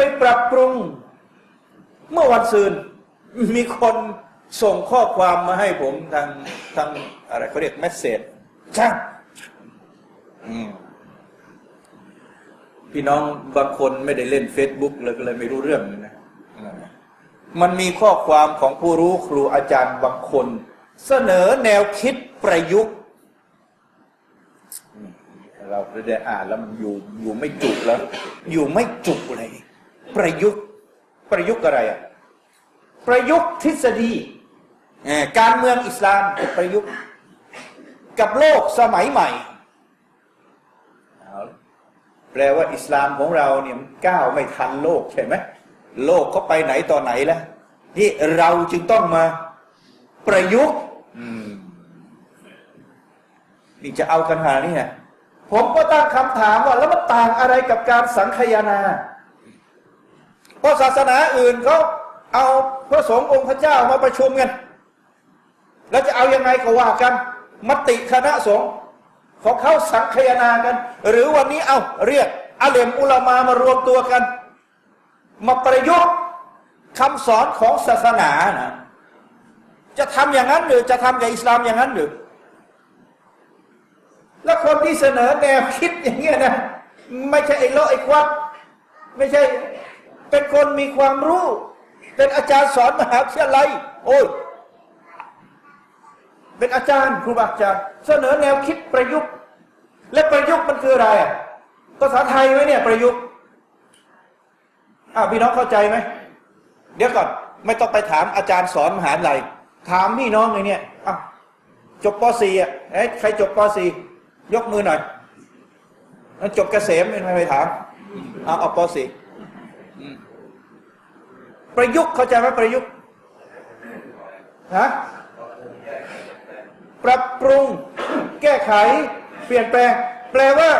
ไปปรับปรุง เมื่อวันซืนมีคนส่งข้อความมาให้ผมทางทางอะไรเขาเรียกเมสเซจช่างพี่น้องบางคนไม่ได้เล่น Facebook เลยก็เลยไม่รู้เรื่องนะมันมีข้อความของผู้รู้ครูอาจารย์บางคน เสนอแนวคิดประยุกต์ เราได้อ่านแล้วมันอยู่อยู่ไม่จุกแล้ว อยู่ไม่จุกเลย ประยุกต์ประยุกต์อะไรอะประยุกต์ทฤษฎีการเมืองอิสลามประยุกต์ กับโลกสมัยใหม่แปลว่าอิสลามของเราเนี่ยมันก้าวไม่ทันโลกใช่ไหมโลกเขาไปไหนต่อไหนแล้วที่เราจึงต้องมาประยุกต์มนี่จะเอากันหานี่ไงผมก็ตั้งคำถามว่า แล้วมันต่างอะไรกับการสังคายนา เพราะศาสนาอื่นเขาเอาพระสงฆ์องค์พระเจ้ามาประชุมกัน แล้วจะเอายังไงก็ว่ากันมติคณะสงฆ์ของเขาสังคายนากัน หรือวันนี้เอาเรียกอาเลมอุลามามารวมตัวกัน มาประยุกต์คำสอนของศาสนานะจะทำอย่างนั้นหรือจะทำกับอิสลามอย่างนั้นหรือแล้วคนที่เสนอแนวคิดอย่างเงี้ยนะ ไม่ใช่ไอ้โลไอ้ควักไม่ใช่ เป็นคนมีความรู้ เป็นอาจารย์สอนมหาวิทยาลัย โอ้ย เป็นอาจารย์ครูบาอาจารย์เสนอแนวคิดประยุกต์ และประยุกต์มันคืออะไรอะภาษาไทยไหมเนี่ยประยุกต์อ้าวพี่น้องเข้าใจไหมเดี๋ยวก่อนไม่ต้องไปถามอาจารย์สอนมหาวิทยาลัย ถามพี่น้องเลยเนี่ยอ้าวจบป .4 อะเอ้ยใครจบป .4 ยกมือหน่อยจบเกษมเป็นไงไปถามเอาเอาป .4 ประยุกต์เข้าใจไหมประยุกต์ฮะปรับปรุงแก้ไข เปลี่ยนแปลง แปลว่า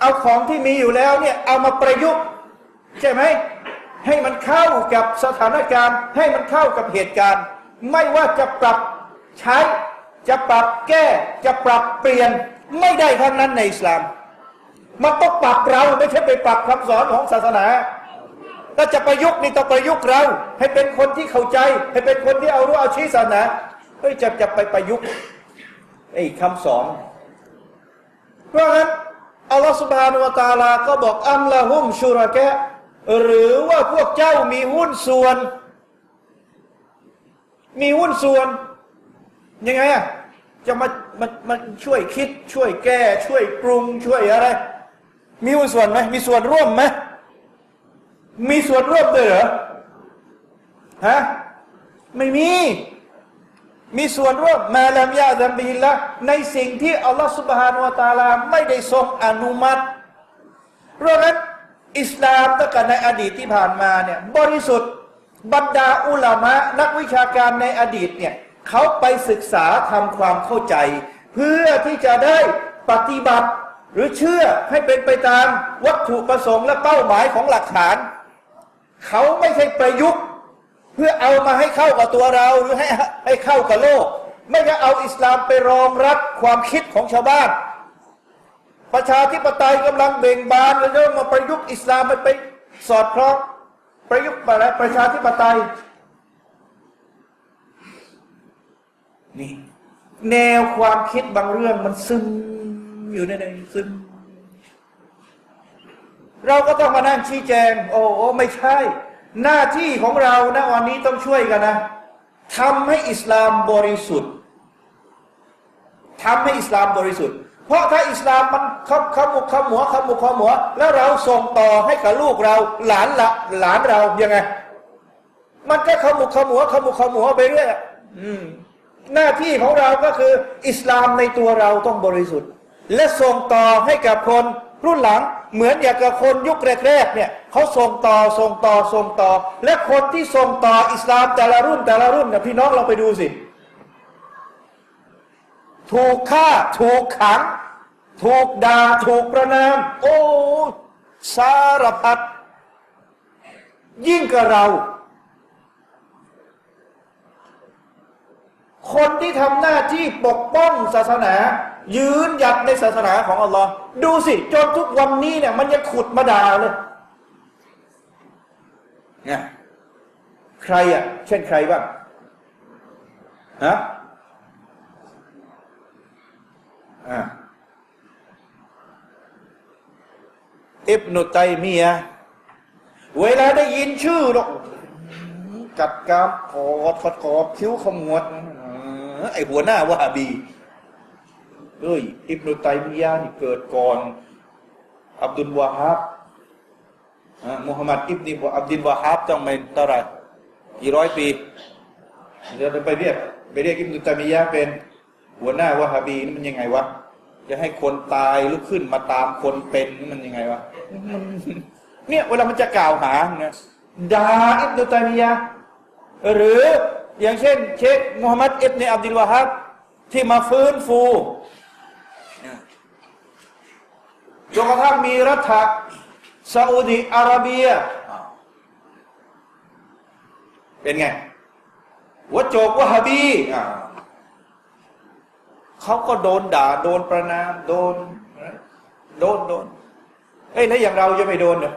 เอาของที่มีอยู่แล้วเนี่ยเอามาประยุกต์ใช่ไหมให้มันเข้ากับสถานการณ์ ให้มันเข้ากับเหตุการณ์ ไม่ว่าจะปรับใช้ จะปรับแก้ จะปรับเปลี่ยนไม่ได้ทั้งนั้นในอิสลาม มันต้องปรับเราไม่ใช่ไปปรับคำสอนของศาสนา ถ้าจะประยุกต์นี่ต้องประยุกต์เรา ให้เป็นคนที่เข้าใจ ให้เป็นคนที่เอารู้เอาชี้ศาสนาเฮ้ยจะจะไปประยุกต์ไอ้คำสอนเพราะงั้นอัลลอฮฺสุบฮานุวตาลาก็บอกอัมละฮุมชูรากะหรือว่าพวกเจ้ามีหุ้นส่วน มีหุ้นส่วน ยังไงอะจะมามันมันช่วยคิด ช่วยแก้ ช่วยปรุงช่วยอะไร มีหุ้นส่วนไหมมีส่วนร่วมไหม มีส่วนร่วมด้วยเหรอฮะไม่มี มีส่วนร่วมมาลามยาดัมบิลละในสิ่งที่อัลลอฮฺสุบฮานุวะตาลาไม่ได้ทรงอนุมัติเพราะนั้นอิสลามตั้งแต่ในอดีตที่ผ่านมาเนี่ยบริสุทธิ์บรรดาอุลามะนักวิชาการในอดีตเนี่ยเขาไปศึกษาทำความเข้าใจ เพื่อที่จะได้ปฏิบัติหรือเชื่อให้เป็นไปตามวัตถุประสงค์และเป้าหมายของหลักฐาน เขาไม่ใช่ประยุกต์ เพื่อเอามาให้เข้ากับตัวเราหรือให้ให้เข้ากับโลก ไม่ใช่เอาอิสลามไปรองรับความคิดของชาวบ้าน ประชาธิปไตยกำลังเบ่งบานแล้วเริ่มมาประยุกต์อิสลามมันไปสอดคล้องประยุกต์อะไรประชาธิปไตยนี่แนวความคิดบางเรื่องมันซึมอยู่ในนั้นซึม เราก็ต้องมานั่งชี้แจง โอ้โอไม่ใช่ หน้าที่ของเรานะวันนี้ต้องช่วยกันนะทำให้อิสลามบริสุทธิ์ทำให้อิสลามบริสุทธิ์ เพราะถ้าอิสลามมันขขมุกขมัวขมุกขมัว แล้วเราส่งต่อให้กับลูกเรา หลานละหลานเรายังไง มันก็ขมุกขมัวขมุกขมัวไปเรื่อยอืมหน้าที่ของเราก็คือ อิสลามในตัวเราต้องบริสุทธิ์ และส่งต่อให้กับคน รุ่นหลังเหมือนอย่างกับคนยุคแรกๆเนี่ยเขาส่งต่อส่งต่อส่งต่อ และคนที่ส่งต่ออิสลามแต่ละรุ่นแต่ละรุ่นเนี่ยพี่น้องเราไปดูสิ ถูกฆ่าถูกขัง ถูกด่าถูกประนาม โอ้สารพัดยิ่งกับเรา คนที่ทำหน้าที่ปกป้องศาสนา ยืนหยัดในศาสนาของอัลลอฮ์ดูสิ จนทุกวันนี้เนี่ย มันยังขุดมาด่าเลยเนี่ยใครอะ เช่นใครบ้างฮะอ่าอิบนุตัยมียเวลาได้ยินชื่อหรอกกัดกรามกอดขอดกอบคิ้วขมวดไอหัวหน้าวะฮาบี เอ้ย อิบนุตัยมียะนี่เกิดก่อน อับดุลวาฮับอ่ามุฮัมมัดอิบนิวะอับดุลวาฮับต้องไม่เท่าไหร่กี่ร้อยปีเดี๋ยวไปเรียกไปเรียกอิบนุตัยมียะเป็น หัวหน้าวะฮาบีนี่มันยังไงวะจะให้คนตายลุกขึ้นมาตามคนเป็นนี่มันยังไงวะเนี่ยเวลามันจะกล่าวหาเนี่ยด่าอิบนุตัยมียะห์หรืออย่างเช่นเชคมูฮัมหมัดอิบเนอับดุลวาฮับที่มาฟื้นฟู จนกระทั่งมีรัฐซาอุดิอาระเบีย เป็นไงหัโจกวะฮบีอ้เขาก็โดนด่า โดนประนาม โดน โดนโดนเอ้ยแล้วอย่างเราจะไม่โดนเหรอ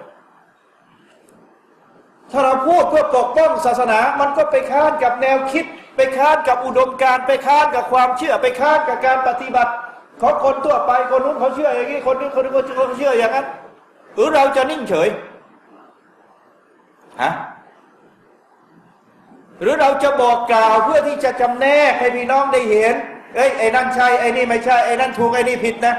ถ้าเราพูดเพื่อปกป้องศาสนา มันก็ไปค้านกับแนวคิด ไปค้านกับอุดมการ ไปค้านกับความเชื่อ ไปค้านกับการปฏิบัติ ของคนทั่วไปคนนู้นเขาเชื่ออย่างนี้คนนี้คนนี้เขาเชื่ออย่างนั้น หรือเราจะนิ่งเฉยฮะหรือเราจะบอกกล่าวเพื่อที่จะจำแนกให้พี่น้องได้เห็นเอ้ยไอ้นั่นใช่ไอ้นี่ไม่ใช่ไอ้นั่นถูกไอ้นี่ผิดนะ